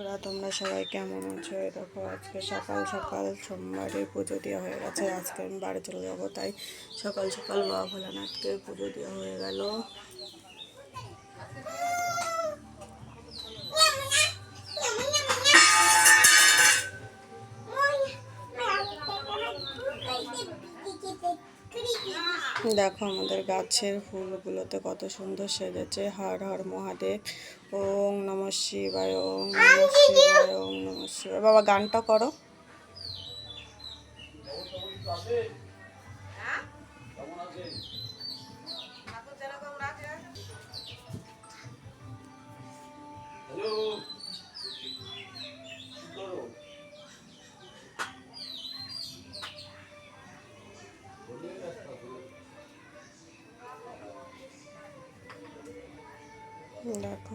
তোরা তোমরা সবাই কেমন আছো? দেখো, আজকে সকাল সকাল সোমবারে পুজো দেওয়া হয়ে গেছে। আজকে আমি বাড়ি চলে যাব, তাই সকাল সকাল বাবা ভোলানাথকে পুজো দেওয়া হয়ে গেল। দেখো আমাদের গাছের ফুলগুলোতে কত সুন্দর সেজেছে। হর হর মহাদেব। ওং নম শিবায় ওং নম শিবায় ওং নম শিবায়। বাবা, গানটা করো। দেখো